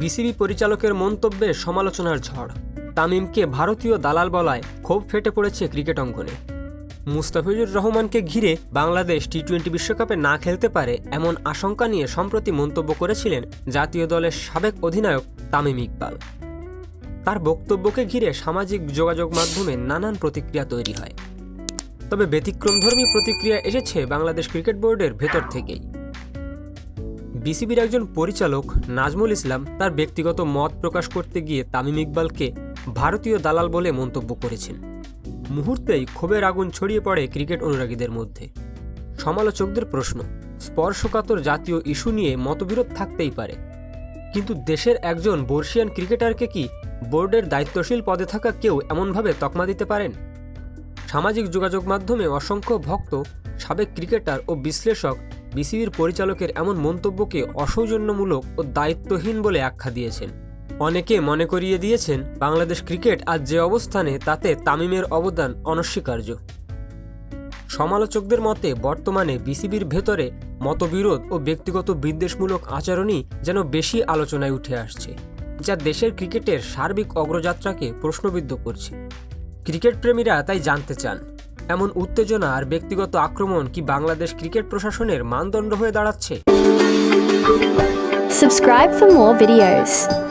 BCB পরিচালকের মন্তব্যে সমালোচনার ঝড়। তামিমকে ভারতীয় দালাল বলায় ক্ষোভ ফেটে পড়েছে ক্রিকেট অঙ্গনে। মুস্তাফিজুর রহমানকে ঘিরে বাংলাদেশ টি টোয়েন্টি বিশ্বকাপে না খেলতে পারে এমন আশঙ্কা নিয়ে সম্প্রতি মন্তব্য করেছিলেন জাতীয় দলের সাবেক অধিনায়ক তামিম ইকবাল। তার বক্তব্যকে ঘিরে সামাজিক যোগাযোগ মাধ্যমে নানান প্রতিক্রিয়া তৈরি হয়। তবে ব্যতিক্রমধর্মী প্রতিক্রিয়া এসেছে বাংলাদেশ ক্রিকেট বোর্ডের ভেতর থেকেই। বিসিবির একজন পরিচালক নাজমুল ইসলাম তার ব্যক্তিগত মত প্রকাশ করতে গিয়ে তামিম ইকবালকে ভারতীয় দালাল বলে মন্তব্য করেছেন। মুহূর্তেই ক্ষোভের আগুন ছড়িয়ে পড়ে ক্রিকেট অনুরাগীদের মধ্যে। সমালোচকদের প্রশ্ন, স্পর্শকাতর জাতীয় ইস্যু নিয়ে মতবিরোধ থাকতেই পারে। কিন্তু দেশের একজন বর্ষিয়ান ক্রিকেটারকে কি বোর্ডের দায়িত্বশীল পদে থাকা কেউ এমনভাবে তকমা দিতে পারেন? সামাজিক যোগাযোগ মাধ্যমে অসংখ্য ভক্ত, সাবেক ক্রিকেটার ও বিশ্লেষক বিসিবির পরিচালকের এমন মন্তব্যকে অসৌজন্যমূলক ও দায়িত্বহীন বলে আখ্যা দিয়েছেন। অনেকে মনে করিয়ে দিয়েছেন, বাংলাদেশ ক্রিকেট আজ যে অবস্থানে তাতে তামিমের অবদান অনস্বীকার্য। সমালোচকদের মতে, বর্তমানে বিসিবির ভেতরে মতবিরোধ ও ব্যক্তিগত বিদ্বেষমূলক আচরণই যেন বেশি আলোচনায় উঠে আসছে, যা দেশের ক্রিকেটের সার্বিক অগ্রযাত্রাকে প্রশ্নবিদ্ধ করছে। ক্রিকেট প্রেমীরা তাই জানতে চান। এমন উত্তেজনা আর ব্যক্তিগত আক্রমণ কি বাংলাদেশ ক্রিকেট প্রশাসনের মানদণ্ড হয়ে দাঁড়াচ্ছে Subscribe for.